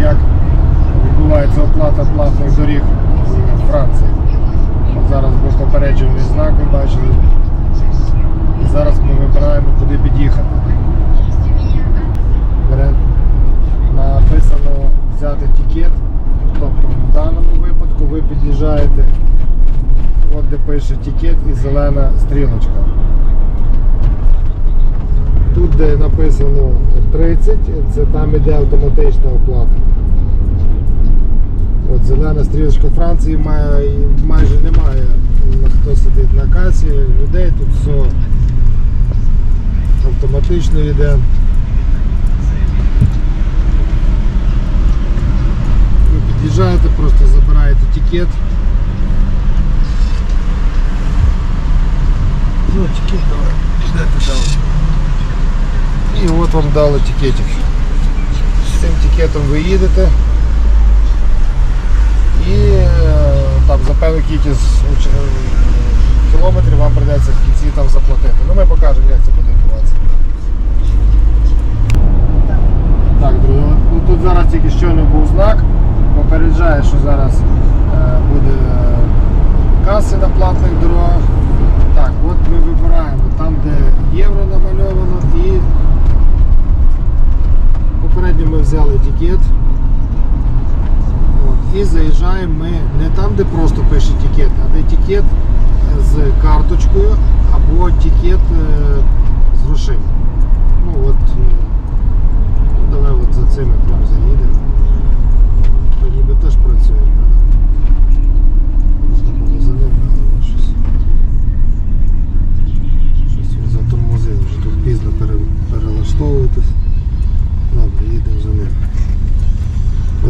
як відбувається оплата платних доріг у Франції. От Зараз був попереджений знак, ви бачили. І зараз ми вибираємо, куди під'їхати. Написано взяти тікет, тобто в даному випадку ви під'їжджаєте, от де пише тікет і зелена стрілочка. Де написано 30, це там іде автоматична оплата. От зелена стрілочка Франції має, майже немає хто сидить на касі, людей тут все автоматично йде. Ви під'їжджаєте, просто забираєте тікет. Ну, тікет давай. Де ти дав? І от вам дали тікетик. З цим тікетом ви їдете. І е, там за певну кількість е, кілометрів вам прийдеться в кінці там заплатити. Ну ми покажемо, як це буде відбуватися. Так, друзі, ну, тут зараз тільки щойно був знак, попереджає, що зараз е, буде каси на платних дорогах. взяли тікет. От, і заїжджаємо ми не там, де просто пише тікет, а де тікет з карточкою або тікет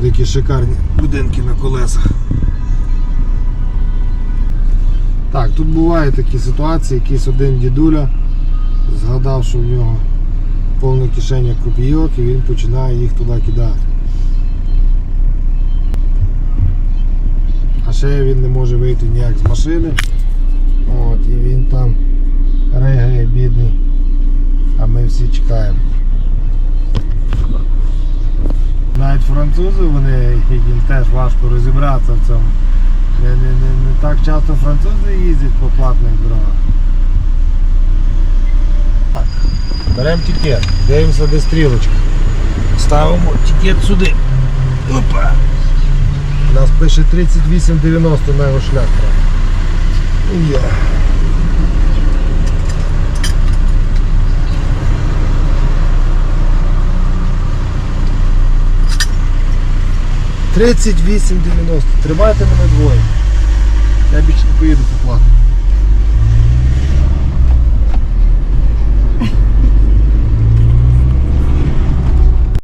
такі шикарні будинки на колесах. Так, тут бувають такі ситуації, якийсь один дідуля згадав, що в нього повна кишеня копійок і він починає їх туди кидати. А ще він не може вийти ніяк з машини. От, і він там ригає бідний. А ми всі чекаємо. французи, вони їм теж важко розібратися в цьому. Не, не, не, не так часто французи їздять по платних дорогах. Так, Беремо тікет, дивимося де стрілочки. Ставимо тікет сюди. Опа! У нас пише 38,90 на його шлях. Yeah. 38,90. Тримайте мене двоє. Я більше не поїду по поплати.